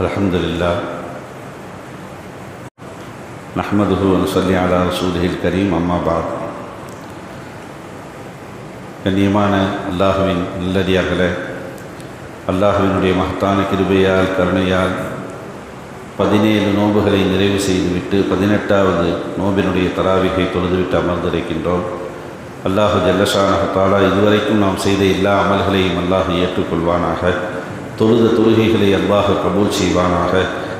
الحمد لله نحمده ونصلي على رسوله الكريم أما بعد கண்ணியமான அல்லாஹுவின் நல்லடியார்களே அல்லாஹுவினுடைய மகத்தான கிருபையால் கருணையால் பதினேழு நோன்புகளை நிறைவு செய்துவிட்டு பதினெட்டாவது நோம்பினுடைய தராவிகை தொழுதுவிட்டு அமர்ந்திருக்கின்றோம் அல்லாஹு ஜல்லஷானஹத்தாலா இதுவரைக்கும் நாம் செய்த எல்லா அமல்களையும் அல்லாஹ் ஏற்றுக்கொள்வானாக தொழுத தொழுகைகளை அல்லாஹ் கபூல் செய்வானாக.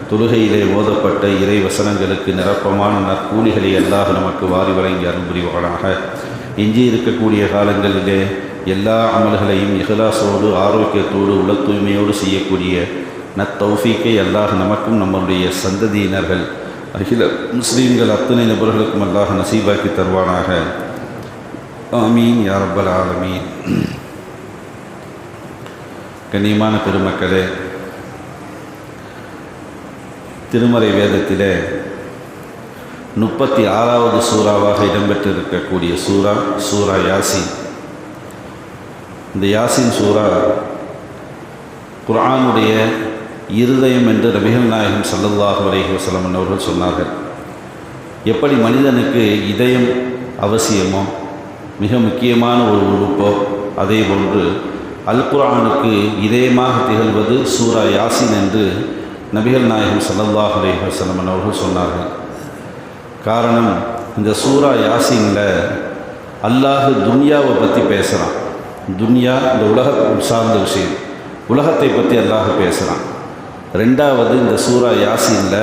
தொழுகையிலே ஓதப்பட்ட இறை வசனங்களுக்கு நிரப்பமான நற்கூலிகளை அல்லாஹ் நமக்கு வாரி வழங்கி அனுபுரிவானாக எஞ்சி இருக்கக்கூடிய காலங்களிலே எல்லா அமல்களையும் இஹ்லாசோடு ஆரோக்கியத்தோடு உள தூய்மையோடு செய்யக்கூடிய நத்தௌஃபீக்கை அல்லாஹ் நமக்கும் நம்மளுடைய சந்ததியினர்கள் அகில முஸ்லீம்கள் அத்தனை நபர்களுக்கும் அல்லாஹ் நசீபாக்கி தருவானாக. ஆமீன் யாரப்பல் ஆலமீன். கண்ணியமான பெருமக்களே திருமறை வேதத்திலே முப்பத்தி ஆறாவது சூறாவாக இடம்பெற்றிருக்கக்கூடிய சூறா சூரா யாசின். இந்த யாசின் சூறா குரானுடைய இருதயம் என்று நபிகள் நாயகம் சல்லல்லாஹு அலைஹி வஸல்லம் அவர்கள் சொன்னார்கள். எப்படி மனிதனுக்கு இதயம் அவசியமோ மிக முக்கியமான ஒரு உறுப்போ அதே போன்று அல் குரானுக்கு இதயமாக திகழ்வது சூரா யாசின் என்று நபிகள் நாயகம் சல்லல்லாஹ் அலைஹி அவர்கள் சொன்னார்கள். காரணம் இந்த சூரா யாசினில் அல்லாஹு துன்யாவை பற்றி பேசுகிறான் துன்யா இந்த உலக சார்ந்த விஷயம். உலகத்தை பற்றி அல்லாஹ் பேசுகிறான் ரெண்டாவது இந்த சூரா யாசினில்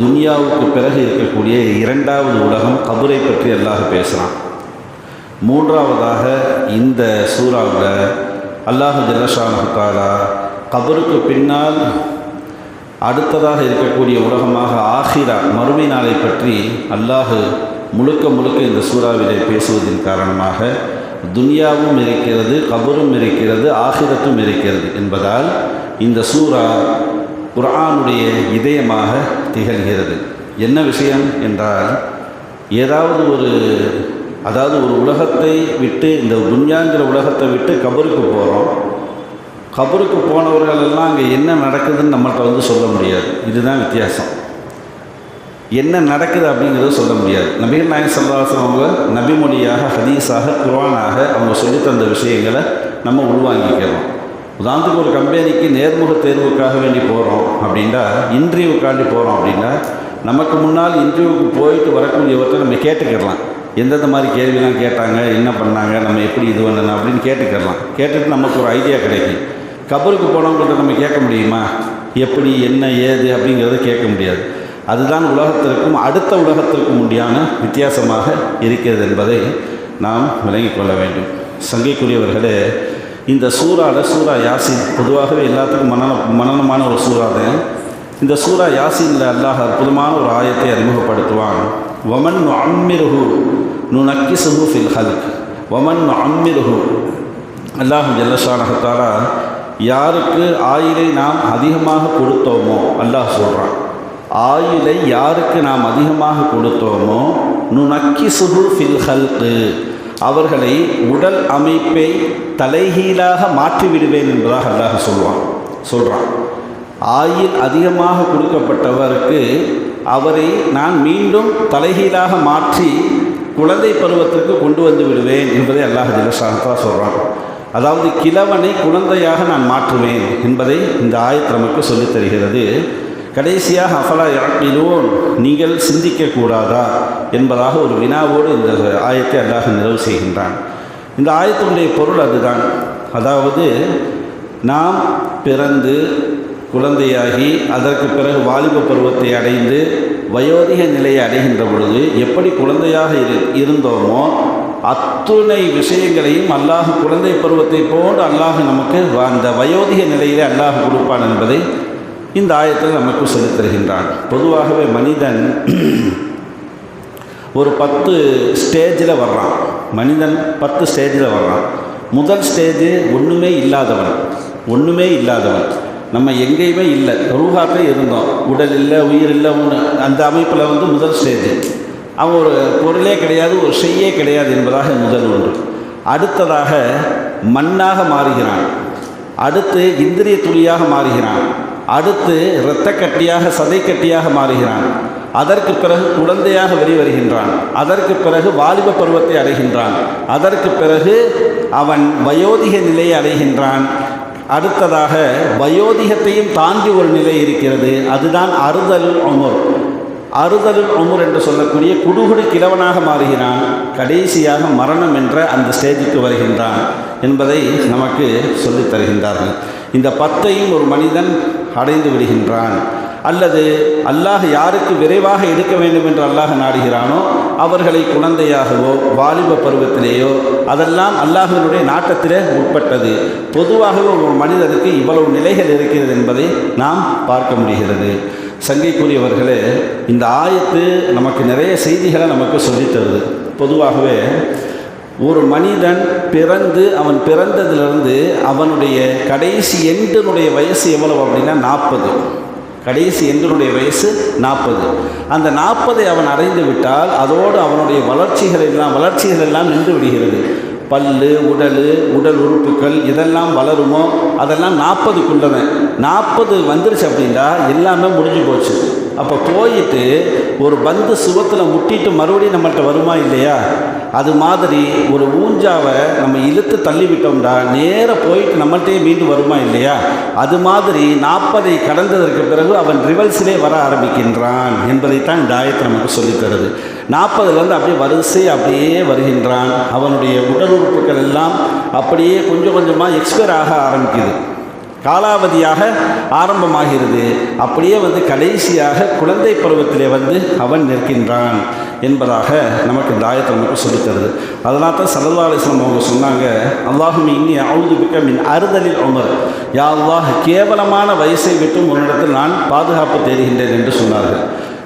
துன்யாவுக்கு பிறகு இருக்கக்கூடிய இரண்டாவது உலகம் கபரை பற்றி அல்லாஹ் பேசுகிறான் மூன்றாவதாக இந்த சூறாவில் அல்லாஹு ஜல்லஷானஹாலா கபருக்கு பின்னால் அடுத்ததாக இருக்கக்கூடிய உலகமாக ஆஹிரா மறுமை நாளை பற்றி அல்லாஹு முழுக்க முழுக்க இந்த சூறாவிலே பேசுவதன் காரணமாக துன்யாவும் இருக்கிறது கபரும் இருக்கிறது ஆகிரத்தும் இருக்கிறது என்பதால் இந்த சூறா குரானுடைய இதயமாக திகழ்கிறது. என்ன விஷயம் என்றால் ஏதாவது ஒரு அதாவது ஒரு உலகத்தை விட்டு இந்த துன்யாங்கிற உலகத்தை விட்டு கபருக்கு போகிறோம் கபருக்கு போனவர்கள் எல்லாம் அங்கே என்ன நடக்குதுன்னு நம்மள்கிட்ட வந்து சொல்ல முடியாது. இதுதான் வித்தியாசம். என்ன நடக்குது அப்படிங்கிறத சொல்ல முடியாது. நபிகள் நாயகம் சல்லாசன் அவங்க நபிமொழியாக ஹதீஸாக குரானாக அவங்க சொல்லித்தந்த விஷயங்களை நம்ம உள்வாங்கிக்கிறோம். உதாரணத்துக்கு ஒரு கம்பெனிக்கு நேர்முக தேர்வுக்காக வேண்டி போகிறோம் அப்படின்னா இன்டர்வியூக்காண்டி போகிறோம் அப்படின்னா நமக்கு முன்னால் இன்டர்வியூக்கு போயிட்டு வரக்கூடியவற்றை நம்ம கேட்டுக்கிடலாம் எந்தெந்த மாதிரி கேள்விலாம் கேட்டாங்க என்ன பண்ணாங்க நம்ம எப்படி இது பண்ணணும் அப்படின்னு கேட்டுக்கிடலாம் கேட்டுட்டு நமக்கு ஒரு ஐடியா கிடைக்கும். கபருக்கு போனவங்கள்ட்ட நம்ம கேட்க முடியுமா? எப்படி என்ன ஏது அப்படிங்கிறத கேட்க முடியாது. அதுதான் உலகத்திற்கும் அடுத்த உலகத்திற்கும் உண்டியான வித்தியாசமாக இருக்கிறது என்பதை நாம் விளங்கிக் கொள்ள வேண்டும். சங்கைக்குரியவர்களே இந்த சூறாவில் சூறா யாசின் பொதுவாகவே எல்லாத்துக்கும் மனன மனநமான ஒரு சூறா தான் இந்த சூறா யாசினில் அல்லாஹ் அற்புதமான ஒரு ஆயத்தை அறிமுகப்படுத்துவான். வமன் அம்மிருகு நு நக்கி ஃபில் ஹல்க் வமன் அம்மிருகு அல்லாஹு ஜல்லஷானகத்தாலா யாருக்கு ஆயிலை நாம் அதிகமாக கொடுத்தோமோ அல்லாஹ் சொல்கிறான் ஆயிலை யாருக்கு நாம் அதிகமாக கொடுத்தோமோ நு நக்கி ஃபில் ஹல்கு அவர்களை உடல் அமைப்பை தலைகீழாக மாற்றிவிடுவேன் என்பதாக அல்லாஹ் சொல்வான் சொல்கிறான் ஆயில் அதிகமாக கொடுக்கப்பட்டவருக்கு அவரை நான் மீண்டும் தலைகீழாக மாற்றி குழந்தை பருவத்திற்கு கொண்டு வந்து விடுவேன் என்பதை அல்லாஹ் ஜலசாந்தா சொல்கிறான் அதாவது கிழவனை குழந்தையாக நான் மாற்றுவேன் என்பதை இந்த ஆயத் நமக்கு சொல்லித் தருகிறது. கடைசியாக அஃபலா யாக்கிலோன் நீங்கள் சிந்திக்கக்கூடாதா என்பதாக ஒரு வினாவோடு இந்த ஆயத்தை அல்லாஹ் நிறைவு செய்கின்றான். இந்த ஆயத்தினுடைய பொருள் அதுதான். அதாவது நாம் பிறந்து குழந்தையாகி அதற்கு பிறகு வாலிப பருவத்தை அடைந்து வயோதிக நிலையை அடைகின்ற பொழுது எப்படி குழந்தையாக இரு இருந்தோமோ அத்துணை விஷயங்களையும் அல்லாஹ் குழந்தை பருவத்தை போன்று அல்லாஹ் நமக்கு அந்த வயோதிக நிலையிலே அல்லாஹ் கொடுப்பான் என்பதை இந்த ஆயத்தில் நமக்கு சொல்லித் தருகின்றான் பொதுவாகவே மனிதன் ஒரு பத்து ஸ்டேஜில் வர்றான். மனிதன் பத்து ஸ்டேஜில் வர்றான். முதல் ஸ்டேஜு ஒன்றுமே இல்லாதவன். ஒன்றுமே இல்லாதவன். நம்ம எங்கேயுமே இல்லை. ரூஹாக்கே இருந்தோம். உடல் இல்லை உயிர் இல்லை ஒன்று அந்த அமைப்பில் வந்து முதல் ஸ்டேஜ் அவன் ஒரு பொருளே கிடையாது ஒரு செய்யே கிடையாது என்பதாக முதல் ஒன்று. அடுத்ததாக மண்ணாக மாறுகிறான். அடுத்து இந்திரிய துளியாக மாறுகிறான். அடுத்து இரத்த கட்டியாக சதை கட்டியாக மாறுகிறான். அதற்கு பிறகு குழந்தையாக வெளிவருகின்றான். அதற்கு பிறகு வாலிப பருவத்தை அடைகின்றான். அதற்கு பிறகு அவன் வயோதிக நிலையை அடைகின்றான். அடுத்ததாக வயோதிகத்தையும் தாண்டி ஒரு நிலை இருக்கிறது. அதுதான் அறுதல் உமர். அறுதல் உமர் என்று சொல்லக்கூடிய குடுகுடு கிழவனாக மாறுகிறான். கடைசியாக மரணம் என்ற அந்த ஸ்டேஜுக்கு வருகின்றான் என்பதை நமக்கு சொல்லித் தருகின்றார்கள். இந்த பத்தையும் ஒரு மனிதன் அடைந்து விடுகின்றான். அல்லது அல்லாஹ் யாருக்கு விரைவாக எடுக்க வேண்டும் என்று அல்லாஹ் நாடுகிறானோ அவர்களை குழந்தையாகவோ வாலிப பருவத்திலேயோ அதெல்லாம் அல்லாஹினுடைய நாட்டத்திலே உட்பட்டது. பொதுவாகவே ஒரு மனிதனுக்கு இவ்வளவு நிலைகள் இருக்கிறது என்பதை நாம் பார்க்க முடிகிறது. சங்கைக்குரியவர்களே இந்த ஆயத்து நமக்கு நிறைய செய்திகளை நமக்கு சொல்லித்தருது பொதுவாகவே ஒரு மனிதன் பிறந்து அவன் பிறந்ததிலிருந்து அவனுடைய கடைசி எண்டினுடைய வயசு எவ்வளவு அப்படின்னா நாற்பது. கடைசி எங்களுடைய வயசு நாற்பது. அந்த நாற்பதை அவன் அடைந்து விட்டால் அதோடு அவனுடைய வளர்ச்சிகள் எல்லாம் வளர்ச்சிகள் எல்லாம் நின்று விடுகிறது. பல்லு உடல் உடல் உறுப்புகள் இதெல்லாம் வளருமோ? அதெல்லாம் நாற்பதுக்குள்ளதான் நாற்பது வந்துருச்சு அப்படின்னா எல்லாமே முடிஞ்சு போச்சு. அப்போ போயிட்டு ஒரு பந்து சுவத்தில் முட்டிட்டு மறுபடியும் நம்மள்கிட்ட வருமா இல்லையா? அது மாதிரி ஒரு ஊஞ்சாவை நம்ம இழுத்து தள்ளிவிட்டோம்டா நேராக போயிட்டு நம்மள்கிட்டே மீண்டு வருமா இல்லையா? அது மாதிரி நாற்பதை கடந்ததற்கு பிறகு அவன் ரிவல்ஸிலே வர ஆரம்பிக்கின்றான் என்பதைத்தான் இந்த ஆயத்தை நமக்கு சொல்லித்தருது நாற்பதுலேருந்து அப்படியே வரிசை அப்படியே வருகின்றான். அவனுடைய உடல் உறுப்புகள் எல்லாம் அப்படியே கொஞ்சம் கொஞ்சமாக எக்ஸ்பயர் ஆக ஆரம்பிக்குது. காலாவதியாக ஆரம்பமாகிறது. அப்படியே வந்து கடைசியாக குழந்தை பருவத்திலே வந்து அவன் நிற்கின்றான் என்பதாக நமக்கு இந்த ஆயத்தை நமக்கு சொல்லித்தருது அதனால தான் சல்லல்லா அலிஸ்லாம் அவங்க சொன்னாங்க அல்லாஹும் இன்னி அவுது பிக்க மின் அறுதலில் உமர். யா அல்லாஹ் கேவலமான வயசை விட்டும் உன்னிடத்தில் நான் பாதுகாப்பு தேடுகின்றேன் என்று சொன்னார்கள்.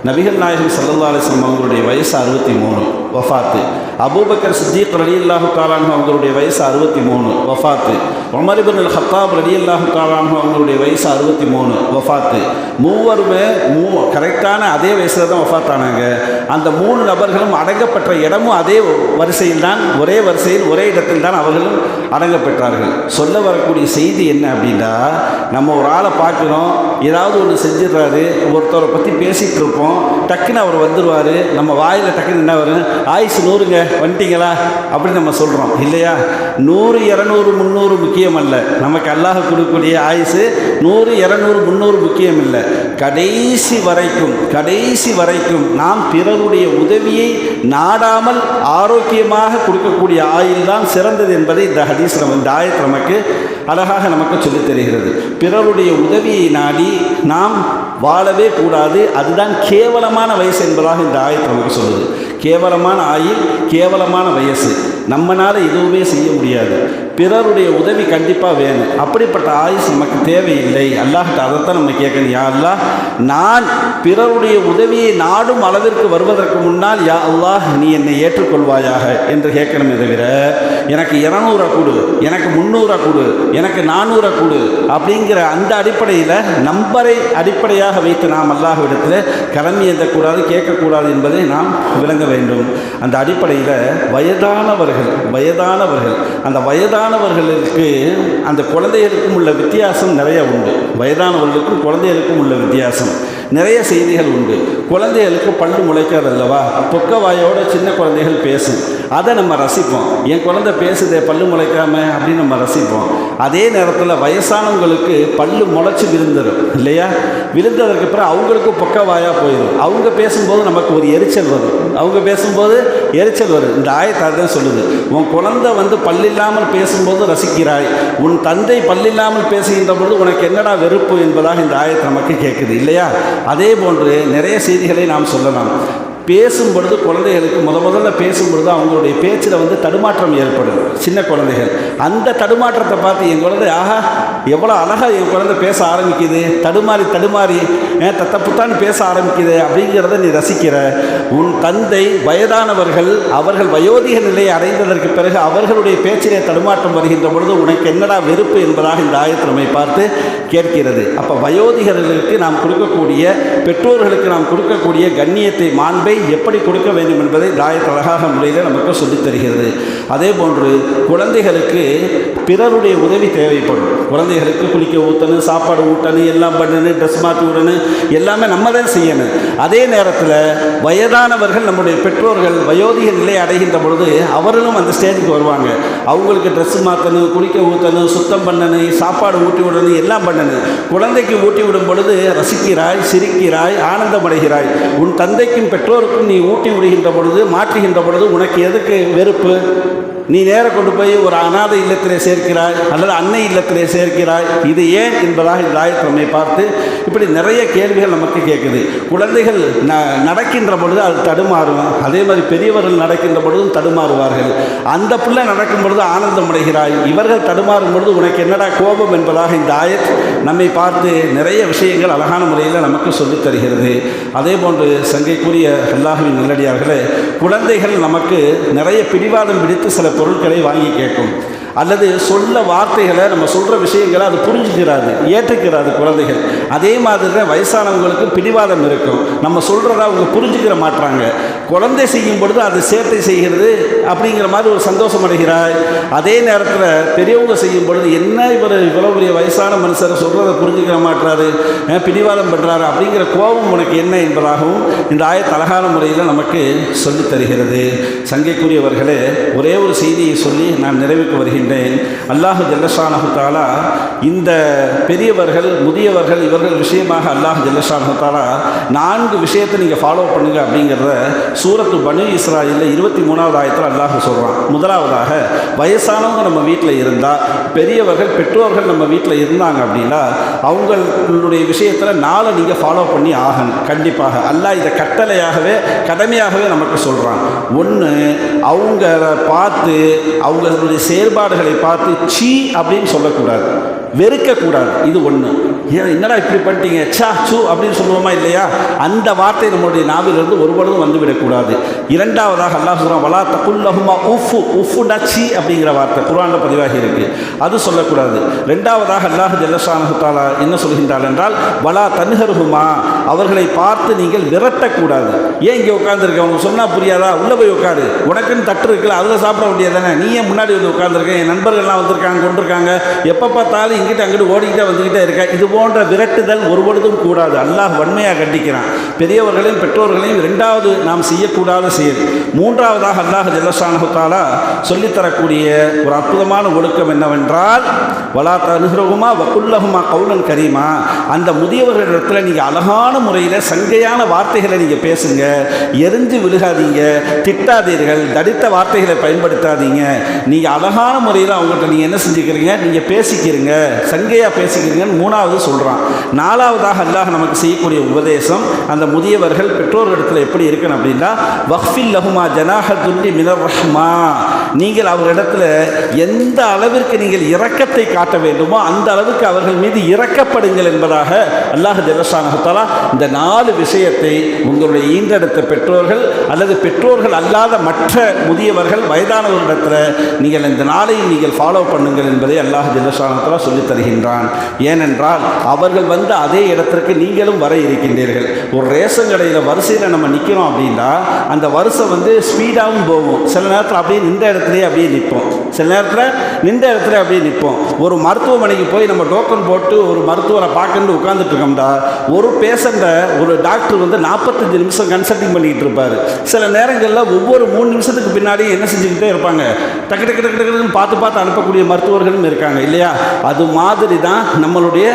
நபிகள் நாயகம் சல்லல்லா அலிஸ்லாம் அவங்களுடைய வயசு அறுபத்தி மூணு. வஃபாத்து. அபூபக்கர் சித்திக் ரலி அல்லாஹு தாலானு அவங்களுடைய வயசு அறுபத்தி மூணு வஃபாத்து. உமரிபன் அல் ஹத்தாப் ரலி அல்லாஹு தாலானு அவங்களுடைய வயசு அறுபத்தி மூணு வஃபாத்து. மூவருமே மூ கரெக்டான அதே வயசில் தான் வஃபாத்தானாங்க. அந்த மூணு நபர்களும் அடங்கப்பட்ட இடமும் அதே வரிசையில் தான் ஒரே வரிசையில் ஒரே இடத்தில் தான் அவர்களும் அடங்கப்பெற்றார்கள். சொல்ல வரக்கூடிய செய்தி என்ன அப்படின்னா நம்ம ஒரு ஆளை பார்க்குறோம் ஏதாவது ஒன்று செஞ்சிடுறாரு ஒருத்தரை பற்றி பேசிகிட்டு இருப்போம் டக்குன்னு அவர் வந்துடுவார் நம்ம வாயில் டக்குன்னு என்ன வரும்? ஆயுசு நூறுங்க வந்துட்டீங்களா? அப்படின்னு நம்ம சொல்கிறோம் இல்லையா? நூறு இரநூறு முந்நூறு முக்கியம் அல்ல நமக்கு அல்லாஹ் கொடுக்கக்கூடிய ஆயுசு நூறு இரநூறு முந்நூறு முக்கியம் இல்லை கடைசி வரைக்கும் கடைசி வரைக்கும் நாம் பிறருடைய உதவியை நாடாமல் ஆரோக்கியமாக கொடுக்கக்கூடிய ஆயுள் தான் சிறந்தது என்பதை இந்த ஹதீஸ் நம்ம இந்த ஆயத்து நமக்கு அழகாக நமக்கு சொல்லித் தருகிறது. பிறருடைய உதவியை நாடி நாம் வாழவே கூடாது. அதுதான் கேவலமான வயசு என்பதாக இந்த ஆயத்து நமக்கு சொல்லுது. கேவலமான ஆயுள் கேவலமான வயசு. நம்மளால் எதுவுமே செய்ய முடியாது. பிறருடைய உதவி கண்டிப்பாக வேணும். அப்படிப்பட்ட ஆயுஸ் நமக்கு தேவையில்லை. அல்லாஹிட்ட அதைத்தான் நம்ம கேட்கணும். யா அல்லா நான் பிறருடைய உதவியை நாடும் அளவிற்கு வருவதற்கு முன்னால் யா அல்லாஹ் நீ என்னை ஏற்றுக்கொள்வாயாக என்று கேட்கணுமே தவிர எனக்கு இரநூறா கொடு எனக்கு முந்நூறை கொடு எனக்கு நானூறா கொடு அப்படிங்கிற அந்த அடிப்படையில் நம்பரை அடிப்படையாக வைத்து நாம் அல்லாஹ்விடத்தில் கடமை ஏந்தக்கூடாது கேட்கக்கூடாது என்பதை நாம் விளங்க வேண்டும். அந்த அடிப்படையில் வயதானவர்கள் வயதானவர்கள் அந்த வயதான வயதானவர்களுக்கு அந்த குழந்தைகளுக்கும் உள்ள வித்தியாசம் நிறைய உண்டு. வயதானவர்களுக்கும் குழந்தைகளுக்கும் உள்ள வித்தியாசம் நிறைய செய்திகள் உண்டு. குழந்தைகளுக்கு பல்லு முளைக்காதல்லவா? பொக்க வாயோட சின்ன குழந்தைகள் பேசும். அதை நம்ம ரசிப்போம். என் குழந்தை பேசுதே பல்லு முளைக்காம அப்படின்னு நம்ம ரசிப்போம். அதே நேரத்தில் வயசானவங்களுக்கு பல்லு முளைச்சி விழுந்துடும் இல்லையா? விழுந்ததற்கு பிறகு அவங்களுக்கும் பக்கவாயாக போயிடும் அவங்க பேசும்போது நமக்கு ஒரு எரிச்சல் வரும். அவங்க பேசும்போது எரிச்சல் வரும். இந்த ஆயத்தார் தான் சொல்லுது. உன் குழந்தை வந்து பல்லில்லாமல் பேசும்போது ரசிக்கிறாய். உன் தந்தை பல்லில்லாமல் பேசுகின்ற பொழுது உனக்கு என்னடா வெறுப்பு என்பதாக இந்த ஆயத்தை நமக்கு கேட்குது இல்லையா? அதே போன்று நிறைய செய்திகளை நாம் சொல்லலாம். பேசும் பொழுது குழந்தைகளுக்கு முத முதல்ல பேசும் பொழுது அவங்களுடைய பேச்சில் வந்து தடுமாற்றம் ஏற்படும். சின்ன குழந்தைகள். அந்த தடுமாற்றத்தை பார்த்து என் குழந்தை ஆஹா எவ்வளோ அழகாக என் குழந்தை பேச ஆரம்பிக்குது? தடுமாறி தடுமாறி ஏன் தத்தப்புத்தான்னு பேச ஆரம்பிக்குது அப்படிங்கிறத நீ ரசிக்கிற. உன் தந்தை வயதானவர்கள் அவர்கள் வயோதிக நிலையை அடைந்ததற்கு பிறகு அவர்களுடைய பேச்சிலே தடுமாற்றம் வருகின்ற பொழுது உனக்கு என்னடா வெறுப்பு என்பதாக இந்த ஆயத்திறமை பார்த்து கேட்கிறது. அப்போ வயோதிகர்களுக்கு நாம் கொடுக்கக்கூடிய பெற்றோர்களுக்கு நாம் கொடுக்கக்கூடிய கண்ணியத்தை மாண்பை எப்படி கொடுக்க வேண்டும் என்பதை தாயத் அழகாக முறையில் நமக்கு சொல்லித் தருகிறது. அதே போன்று குழந்தைகளுக்கு பிறருடைய உதவி தேவைப்படும். குழந்தைகளுக்கு குளிக்க ஊற்றணும் சாப்பாடு ஊட்டணும் எல்லாம் பண்ணணும் ட்ரெஸ் மாற்றி விடணும் எல்லாமே நம்ம தான் செய்யணும். அதே நேரத்தில் வயதானவர்கள் நம்முடைய பெற்றோர்கள் வயோதிக நிலை அடைகின்ற பொழுது அவர்களும் அந்த ஸ்டேஜுக்கு வருவாங்க. அவங்களுக்கு ட்ரெஸ் மாற்றணும் குளிக்க ஊற்றணும் சுத்தம் பண்ணணும் சாப்பாடு ஊட்டி விடணும் எல்லாம் பண்ணணும் குழந்தைக்கு ஊட்டி விடும் பொழுது ரசிக்கிறாய் சிரிக்கிறாய் ஆனந்தமடைகிறாய் உன் தந்தைக்கும் பெற்றோருக்கும் நீ ஊட்டி விடுகின்ற பொழுது மாற்றுகின்ற பொழுது உனக்கு எதுக்கு வெறுப்பு? நீ நேர கொண்டு போய் ஒரு அனாதை இல்லத்திலே சேர்க்கிறாய் அல்லது அன்னை இல்லத்திலே சேர்க்கிறாய். இது ஏன் என்பதாக இந்த ஆயத்தை நம்மை பார்த்து இப்படி நிறைய கேள்விகள் நமக்கு கேட்குது. குழந்தைகள் ந நடக்கின்ற பொழுது அது தடுமாறும். அதே மாதிரி பெரியவர்கள் நடக்கின்ற பொழுதும் தடுமாறுவார்கள். அந்த பிள்ளை நடக்கும் பொழுது ஆனந்தம் அடைகிறாய். இவர்கள் தடுமாறும் பொழுது உனக்கு என்னடா கோபம் என்பதாக இந்த ஆயத் நம்மை பார்த்து நிறைய விஷயங்கள் அழகான முறையில் நமக்கு சொல்லித் தருகிறது. அதே போன்று சங்கைக்குரிய அல்லாஹுவின் நல்லடியார்களே குழந்தைகள் நமக்கு நிறைய பிடிவாதம் பிடித்து சில பொருட்களை வாங்கி கேட்கும். அல்லது சொல்ல வார்த்தைகளை நம்ம சொல்கிற விஷயங்களை அது புரிஞ்சுக்கிறாது ஏற்றுக்கிறாது குழந்தைகள். அதே மாதிரி தான் வயசானவங்களுக்கு பிடிவாதம் இருக்கும். நம்ம சொல்கிறத அவங்க புரிஞ்சுக்கிற மாட்டாங்க குழந்தை செய்யும் பொழுது அது சேர்த்தை செய்கிறது அப்படிங்கிற மாதிரி ஒரு சந்தோஷம் அடைகிறாய். அதே நேரத்தில் பெரியவங்க செய்யும் பொழுது என்ன இவர் இவ்வளோ பெரிய வயசான மனுஷரை சொல்கிறத புரிஞ்சுக்கிற மாட்டாரு பிடிவாதம் பண்ணுறாரு அப்படிங்கிற கோபம் உனக்கு என்ன என்பதாகவும் இந்த ஆயத் அழகான முறையில் நமக்கு சொல்லித் தருகிறது. சங்கைக்குரியவர்களே ஒரே ஒரு செய்தியை சொல்லி நான் நிறைவுக்கு வருகின்றேன். அல்லாஹு ஜல்லஷானஹு தாலா இந்த பெரியவர்கள் முதியவர்கள் இவர்கள் விஷயமாக அல்லாஹ் ஜல்லஷானஹு தாலா நான்கு விஷயத்தை நீங்கள் ஃபாலோ பண்ணுங்க அப்படிங்கிறத சூரத்து பனு இஸ்ராயில் இருபத்தி மூணாவது ஆயத்தில் அல்லாஹ் சொல்கிறான் முதலாவதாக வயசானவங்க நம்ம வீட்டில் இருந்தால் பெரியவர்கள் பெற்றோர்கள் நம்ம வீட்டில் இருந்தாங்க அப்படின்னா அவங்களுடைய விஷயத்தில் நாளை நீங்கள் ஃபாலோ பண்ணி ஆகணும். கண்டிப்பாக. அல்லாஹ் இதை கட்டளையாகவே கடமையாகவே நமக்கு சொல்கிறான் ஒன்று அவங்கள பார்த்து அவங்களுடைய குறைபாடுகளை பார்த்து சீ அப்படின்னு சொல்லக்கூடாது. வெறுக்கக்கூடாது. இது ஒன்று ஏன் என்னடா இப்படி பண்ணிட்டீங்க? சா சூ அப்படின்னு சொல்லுவோமா இல்லையா? அந்த வார்த்தை நம்மளுடைய நாவிலிருந்து ஒருபொழுதும் வந்துவிடக்கூடாது. இரண்டாவதாக அல்லாஹ் சொல்கிறான் வலா தகுல்லஹுமா உஃபு உஃபுனா சி அப்படிங்கிற வார்த்தை குரானில் பதிவாகி இருக்கு. அது சொல்லக்கூடாது. ரெண்டாவதாக அல்லாஹ் ஜல்லஷானு தாலா என்ன சொல்கின்றாள் என்றால் வலா தன்ஹருகுமா அவர்களை பார்த்து நீங்கள் விரட்டக்கூடாது. ஏன் இங்கே உட்காந்துருக்க அவங்க சொன்னால் புரியாதா? உள்ளே போய் உட்காரு. உனக்குன்னு தட்டு இருக்குல்ல அதில் சாப்பிட வேண்டியதானே நீ ஏன் முன்னாடி வந்து உட்காந்துருக்கேன் என் நண்பர்கள்லாம் வந்திருக்காங்க கொண்டிருக்காங்க. எப்போ பார்த்தாலும் இங்கிட்ட அங்கிட்டு ஓடிக்கிட்டே வந்துக்கிட்டே இருக்க. இது போன்ற விரட்டுதல் ஒருபொழுதும் கூடாது. அல்லாஹ் வன்மையாக கண்டிக்கிறான். பெரியவர்களையும் பெற்றோர்களையும் இரண்டாவது நாம் செய்யக்கூடாத செயல். மூன்றாவதாக அல்லாஹ் ஜல்லஷானஹாலா சொல்லித்தரக்கூடிய ஒரு அற்புதமான ஒழுக்கம் என்னவென்றால் வலா தருகிறகுமா வக்குல்லகுமா கவுலன் கரீமா. அந்த முதியவர்களிடத்தில் நீங்கள் அழகான முறையில் சங்கையான வார்த்தைகளை நீங்கள் பேசுங்க. எரிஞ்சு விழுகாதீங்க. திட்டாதீர்கள். தடித்த வார்த்தைகளை பயன்படுத்தாதீங்க. நீங்கள் அழகான முறையில் அவங்கள்ட்ட நீங்கள் என்ன செஞ்சுக்கிறீங்க? நீங்கள் பேசிக்கிறீங்க. சங்கையாக பேசிக்கிறீங்கன்னு மூணாவது சொல்கிறான் நாலாவதாக அல்லாஹ் நமக்கு செய்யக்கூடிய உபதேசம் அந்த முதியவர்கள் பெற்றோர்களிடத்தில் எப்படி இருக்கணும் அப்படின்னா வஃபில் லஹுமா ஜனாஹ துல்லி மினர் ரஹ்மா நீங்கள் அவரிடத்துல எந்த அளவிற்கு நீங்கள் இரக்கத்தை காட்ட வேண்டுமோ அந்த அளவுக்கு அவர்கள் மீது இறக்கப்படுங்கள் என்பதாக அல்லாஹ் ஜலசானகத்தாலா இந்த நாலு விஷயத்தை உங்களுடைய ஈன்றெடுத்த பெற்றோர்கள் அல்லது பெற்றோர்கள் அல்லாத மற்ற முதியவர்கள் வயதானவர்களிடத்தில் நீங்கள் இந்த நாளையும் நீங்கள் ஃபாலோ பண்ணுங்கள் என்பதை அல்லாஹ் ஜலசானகத்தாலா சொல்லித் தருகின்றான். ஏனென்றால் அவர்கள் வந்து அதே இடத்திற்கு நீங்களும் வர இருக்கின்றீர்கள். ஒரு ரேஷன் கடையில் வரிசையில் நம்ம நிற்கிறோம் அப்படின்னா அந்த வரிசை வந்து ஸ்பீடாகவும் போகும். சில நேரத்தில் அப்படியே நின்ற இடத்துலையே அப்படியே நிற்போம் சில நேரத்தில் நின்ற இடத்துல அப்படியே நிற்போம். ஒரு மருத்துவமனைக்கு போய் நம்ம டோக்கன் போட்டு ஒரு மருத்துவரை பார்க்கணுன்னு உட்காந்துட்டு இருக்கோம்டா ஒரு பேஷண்ட்டை ஒரு டாக்டர் வந்து நாற்பத்தஞ்சு நிமிஷம் கன்சல்டிங் பண்ணிக்கிட்டு இருப்பார். சில நேரங்களில் ஒவ்வொரு மூணு நிமிஷத்துக்கு பின்னாடி என்ன செஞ்சுக்கிட்டே இருப்பாங்க. டக்கு டக்கு டக்கு டக்குன்னு பார்த்து பார்த்து அனுப்பக்கூடிய மருத்துவர்களும் இருக்காங்க இல்லையா? அது மாதிரி தான் நம்மளுடைய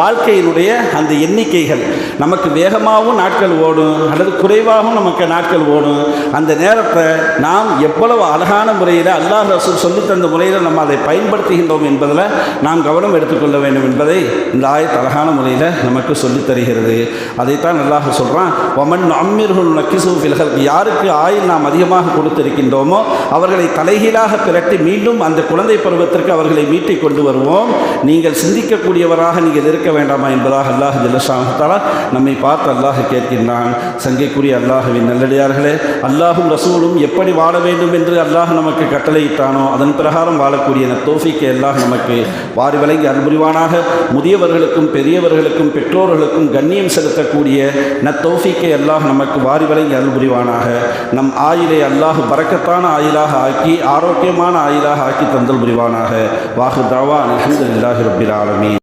வாழ்க்கையினுடைய அந்த எண்ணிக்கைகள். நமக்கு வேகமாகவும் நாட்கள் ஓடும் அல்லது குறைவாகவும் நமக்கு நாட்கள் ஓடும். அந்த நேரத்தை நாம் எவ்வளவு அழகான முறையில் அல்லாஹ் ரசூல் சொல்லித் தந்த முறையில் நம்ம அதை பயன்படுத்துகின்றோம் என்பதில் நாம் கவனம் எடுத்துக்கொள்ள வேண்டும் என்பதை இந்த ஆயத் அழகான முறையில் நமக்கு சொல்லித் தருகிறது. அதைத்தான் நல்லாக சொல்கிறான் ஒமன் அம்மிர்கள் நக்கிசு விலகல் யாருக்கு ஆயுள் நாம் அதிகமாக கொடுத்திருக்கின்றோமோ அவர்களை தலைகீழாக பிறட்டி மீண்டும் அந்த குழந்தை பருவத்திற்கு அவர்களை மீட்டிக் கொண்டு வருவோம். நீங்கள் சிந்திக்கக்கூடியவராக நீங்கள் இருக்க வேண்டாமா என்பதாக அல்லாஹ் ஜல்லஷாஹாலா நம்மை பார்த்து அல்லாஹ் கேட்கின்றான். சங்கைக்குரிய அல்லாஹுவின் நல்லடியார்களே அல்லாஹும் ரசூலும் எப்படி வாழ வேண்டும் என்று அல்லாஹ் நமக்கு கட்டளையிட்டானோ அதன் பிரகாரம் வாழக்கூடிய நத்தோஃபிக்கு எல்லாம் நமக்கு வாரி விலங்கி அன்புரிவானாக முதியவர்களுக்கும் பெரியவர்களுக்கும் பெற்றோர்களுக்கும் கண்ணியம் செலுத்தக்கூடிய நத்தோஃபிக்கை எல்லாம் நமக்கு வாரி விலங்கி அன்புரிவானாக நம் ஆயிலை அல்லாஹ் பறக்கத்தான ஆயிலாக ஆக்கி ஆரோக்கியமான ஆயிலாக ஆக்கி தந்தல் புரிவானாக. வாகு தாவா அலமதுல்லாஹி ரபில் ஆலமி